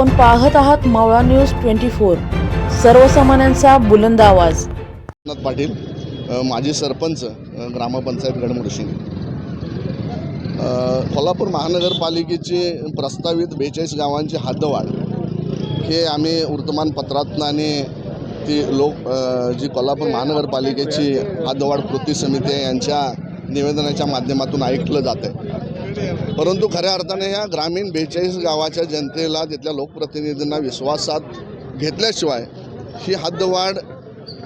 आपण पाहत आहात मावळा न्यूज ट्वेंटी फोर. सर्वसामान्यांचा बुलंद आवाज. पाटील माजी सरपंच ग्रामपंचायत गडमुडशिंग कोल्हापूर महानगरपालिकेची प्रस्तावित बेचाळीस गावांची हद्दवाढ. हे आम्ही वर्तमानपत्रातनं आणि ती लोक जी कोल्हापूर महानगरपालिकेची हद्दवाढ कृती समिती आहे यांच्या निवेदनाच्या माध्यमातून ऐकलं जात आहे परंतु खऱ्या अर्थाने या ग्रामीण बेचाळीस गावाच्या जनतेला तिथल्या लोकप्रतिनिधींना विश्वासात घेतल्याशिवाय ही हद्दवाढ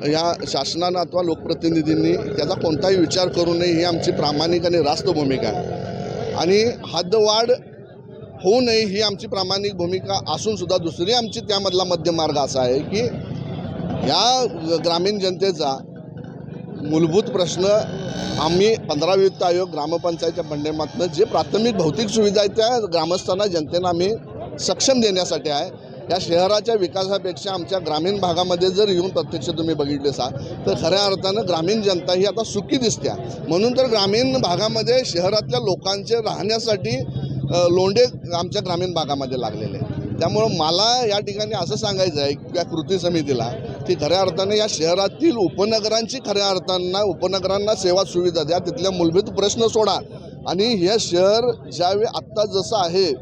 या शासनानं अथवा लोकप्रतिनिधींनी त्याचा कोणताही विचार करू नये ही आमची प्रामाणिक आणि रास्त भूमिका आहे. आणि हद्दवाढ होऊ नये ही आमची प्रामाणिक भूमिका असूनसुद्धा दुसरी आमची त्यामधला मध्यमार्ग असा आहे की या ग्रामीण जनतेचा मूलभूत प्रश्न आम्ही पंधरा वित्त आयोग ग्रामपंचायतच्या माध्यमातून जे प्राथमिक भौतिक सुविधा आहेत त्या ग्रामस्थांना जनतेनं आम्ही सक्षम देण्यासाठी आहे. या शहराच्या विकासापेक्षा आमच्या ग्रामीण भागामध्ये जर येऊन प्रत्यक्ष तुम्ही बघितले असाल तर खऱ्या अर्थानं ग्रामीण जनता ही आता सुखी दिसते. म्हणून तर ग्रामीण भागामध्ये शहरातल्या लोकांचे राहण्यासाठी लोंढे आमच्या ग्रामीण भागामध्ये लागलेले आहेत. त्यामुळं मला या ठिकाणी असं सांगायचं आहे की या कृती समितीला की खऱ्या अर्थाने या शहरातील उपनगरांची खऱ्या अर्थांना उपनगरांना सेवा सुविधा द्या तिथल्या मूलभूत प्रश्न सोडा. आणि हे शहर ज्यावेळी आत्ता जसं आहे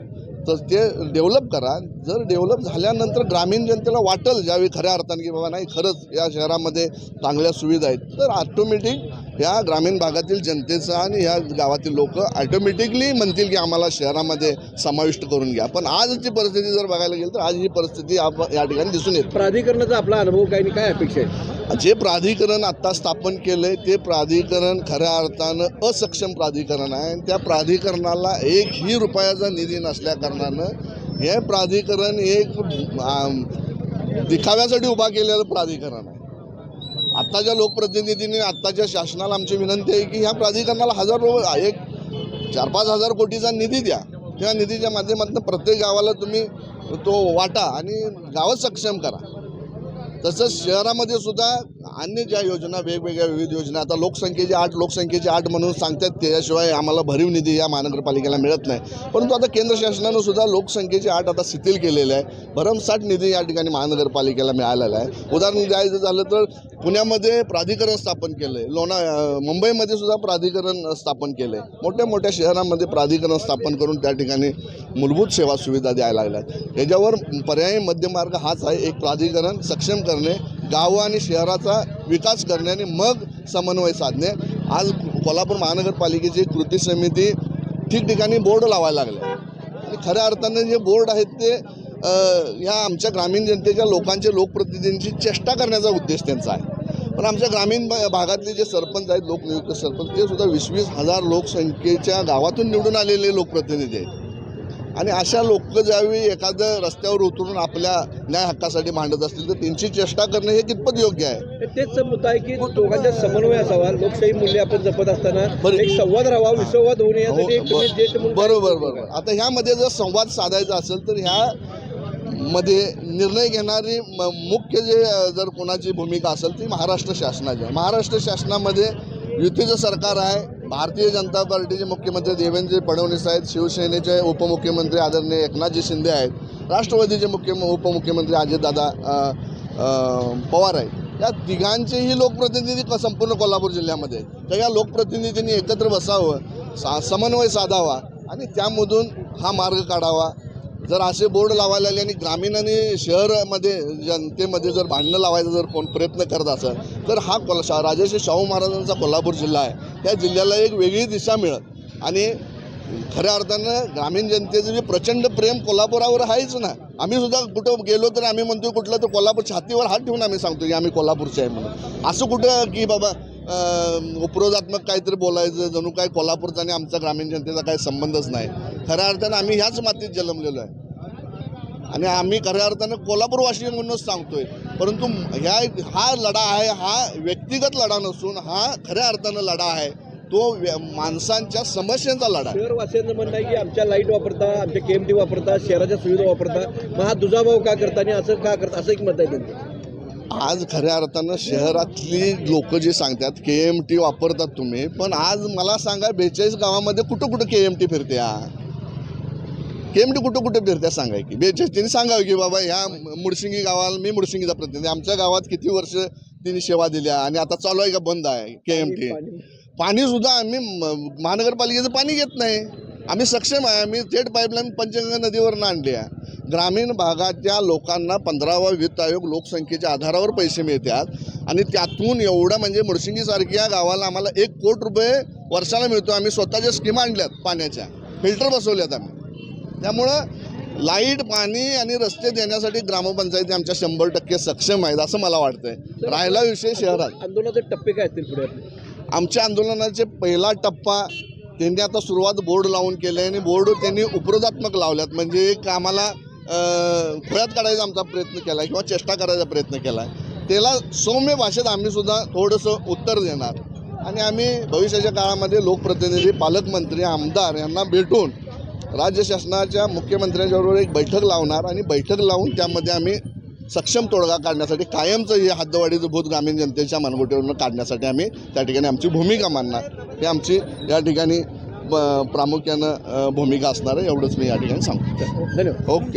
तर ते डेव्हलप करा. जर डेव्हलप झाल्यानंतर ग्रामीण जनतेला वाटेल ज्यावेळी खऱ्या अर्थाने की बाबा नाही खरंच या शहरामध्ये चांगल्या सुविधा आहेत तर ऑटोमॅटिक ह्या ग्रामीण भागातील जनतेचा आणि ह्या गावातील लोक ऑटोमॅटिकली म्हणतील की आम्हाला शहरामध्ये समाविष्ट करून घ्या. पण आजची परिस्थिती जर बघायला गेली तर आज ही परिस्थिती आप या ठिकाणी दिसून येते. प्राधिकरणाचा आपला अनुभव काय आणि काय अपेक्षा आहे? जे प्राधिकरण आत्ता स्थापन केलं आहे ते प्राधिकरण खऱ्या अर्थानं असक्षम प्राधिकरण आहे. आणि त्या प्राधिकरणाला एकही रुपयाचा निधी नसल्याकारणानं हे प्राधिकरण एक दिखाव्यासाठी उभा केलेलं प्राधिकरण आहे. आत्ताच्या लोकप्रतिनिधींनी आत्ताच्या शासनाला आमची विनंती आहे की ह्या प्राधिकरणाला हजार रुपये एक चार पाच हजार कोटीचा निधी द्या. त्या निधीच्या माध्यमातून प्रत्येक गावाला तुम्ही तो वाटा आणि गावं सक्षम करा. तसंच शहरामध्ये सुद्धा अन्य ज्या योजना वेगवेगळ्या विविध योजना आता लोकसंख्येची आठ लोकसंख्येची आठ म्हणून सांगतात त्याशिवाय आम्हाला भरीव निधी या महानगरपालिकेला मिळत नाही. परंतु आता केंद्र शासनानं सुद्धा लोकसंख्येची आठ आता शिथिल केलेलं आहे. भरमसाठ निधी या ठिकाणी महानगरपालिकेला मिळालेला आहे. उदाहरण द्यायचं झालं तर पुण्यामध्ये प्राधिकरण स्थापन केलं आहे लोणा मुंबईमध्ये सुद्धा प्राधिकरण स्थापन केलं आहे मोठ्या मोठ्या शहरांमध्ये प्राधिकरण स्थापन करून त्या ठिकाणी मूलभूत सेवा सुविधा द्यायला लागल्या आहेत याच्यावर पर्यायी मध्यमार्ग हाच आहे. एक प्राधिकरण सक्षम करणे गावं आणि शहराचा विकास करणे आणि मग समन्वय साधणे. आज कोल्हापूर महानगरपालिकेची कृती समिती ठिकठिकाणी बोर्ड लावायला लागले. आणि खऱ्या अर्थानं जे बोर्ड आहेत ते ह्या आमच्या ग्रामीण जनतेच्या लोकांचे लोकप्रतिनिधींची चेष्टा करण्याचा उद्देश त्यांचा आहे. पण आमच्या ग्रामीण भा- भागातले जे सरपंच आहेत लोकनियुक्त सरपंच ते सुद्धा वीस वीस हजार लोकसंख्येच्या गावातून निवडून आलेले लोकप्रतिनिधी आहेत. आणि अशा लोक ज्यावेळी एखादं रस्त्यावर उतरून आपल्या न्याय हक्कासाठी मांडत असतील तर त्यांची चेष्टा करणे हे कितपत योग्य आहे तेच मुद्दा आहे की दोघांचा समन्वय असावा लोकशाही मूल्य आपण जपत असताना. एक संवाद राहावा विसंवाद होऊ नये हो, बरोबर? बरोबर आता ह्यामध्ये जर संवाद साधायचा असेल तर ह्या मध्ये निर्णय घेणारी म- मुख्य जे जर कोणाची भूमिका असेल ती महाराष्ट्र शासनाची आहे महाराष्ट्र शासनामध्ये युतीचं सरकार आहे भारतीय जनता पार्टीचे मुख्यमंत्री देवेंद्र फडणवीस आहेत. शिवसेनेचे उपमुख्यमंत्री आदरणीय एकनाथजी शिंदे आहेत. राष्ट्रवादीचे मुख्य उपमुख्यमंत्री अजितदादा पवार आहेत. या तिघांचेही लोकप्रतिनिधी क- संपूर्ण कोल्हापूर जिल्ह्यामध्ये तर या लोकप्रतिनिधींनी एकत्र बसावं सा समन्वय साधावा आणि त्यामधून हा मार्ग काढावा. जर असे बोर्ड लावायला लागले आणि ग्रामीण आणि शहरामध्ये जनतेमध्ये जर भांडणं लावायचा जर कोण प्रयत्न करत असेल तर हा कोल्हा शा राजर्षी शाहू महाराजांचा कोल्हापूर जिल्हा आहे. त्या जिल्ह्याला एक वेगळी दिशा मिळत. आणि खऱ्या अर्थानं ग्रामीण जनतेचं जे प्रचंड प्रेम कोल्हापुरावर आहेच ना. आम्ही सुद्धा कुठं गेलो तर आम्ही म्हणतो कुठलं तर कोल्हापूर छातीवर हात ठेवून आम्ही सांगतो की आम्ही कोल्हापूरचे आहे म्हणून. असं कुठं की बाबा उपरोधात्मक काहीतरी बोलायचं जणू काय कोल्हापूरचा आणि आमचा ग्रामीण जनतेचा काही संबंधच नाही. खऱ्या अर्थानं आम्ही ह्याच मातीत जन्मलेलो आहे. आणि आम्ही खऱ्या अर्थानं कोल्हापूरवासी म्हणूनच सांगतोय. परंतु ह्या हा लढा आहे हा व्यक्तिगत लढा नसून हा खऱ्या अर्थानं लढा आहे तो माणसांच्या समस्यांचा लढा आहे. शहरवासियांचं म्हणणं आहे की आमच्या लाइट वापरता आमच्या केएमटी वापरता शहराच्या सुविधा वापरता मग हा दुजाभाव का करता आणि असं का करता असं एक मत आहे त्यांचं. आज खऱ्या अर्थानं शहरातली लोक जे सांगतात के एम टी वापरतात तुम्ही पण आज मला सांगा बेचाळीस गावामध्ये कुठं कुठं के एम टी फिरते हा के एम डी कुठं कुठं फिरत्या सांगाय की त्यांनी सांगावं की बाबा ह्या मुडशिंगी गावाला मी मुडशिंगीचा प्रतिनिधी. आमच्या गावात किती वर्ष त्यांनी सेवा दिल्या आणि आता चालू आहे का? बंद आहे. के एम टी पाणी सुद्धा आम्ही महानगरपालिकेचं पाणी घेत नाही. आम्ही सक्षम आहे. आम्ही थेट पाईपलाईन पंचगंगा नदीवरनं आणली आहे. ग्रामीण भागाच्या लोकांना पंधरावा वित्त आयोग लोकसंख्येच्या आधारावर पैसे मिळतात. आणि त्यातून एवढं म्हणजे मुडशिंगीसारख्या गावाला आम्हाला एक कोट रुपये वर्षाला मिळतो. आम्ही स्वतःच्या स्कीम आणल्यात पाण्याच्या. फिल्टर बसवल्यात आम्ही. त्यामुळं लाइट पाणी आणि रस्ते देण्यासाठी ग्रामपंचायती आमच्या शंभर टक्के सक्षम आहेत असं मला वाटतंय. राहिला विषय शहरात. आंदोलनाचे टप्पे काय असतील पुढे? आमच्या आंदोलनाचे पहिला टप्पा त्यांनी आता सुरुवात बोर्ड लावून केले आणि बोर्ड त्यांनी उपरोधात्मक लावल्यात. म्हणजे एक आम्हाला खोळ्यात काढायचा आमचा प्रयत्न केला किंवा चेष्टा करायचा प्रयत्न केला त्याला सौम्य भाषेत आम्ही सुद्धा थोडंसं उत्तर देणार. आणि आम्ही भविष्याच्या काळामध्ये लोकप्रतिनिधी पालकमंत्री आमदार यांना भेटून राज्य शासनाच्या मुख्यमंत्र्यांच्याबरोबर एक बैठक लावणार आणि बैठक लावून त्यामध्ये आम्ही सक्षम तोडगा काढण्यासाठी कायमचं हे हद्दवाढीचं भूत ग्रामीण जनतेच्या मनगोटीवरून काढण्यासाठी आम्ही त्या ठिकाणी आमची भूमिका मानणार ही आमची या ठिकाणी प्रामुख्यानं भूमिका असणार आहे एवढंच मी या ठिकाणी सांगतो. धन्यवाद. ओके.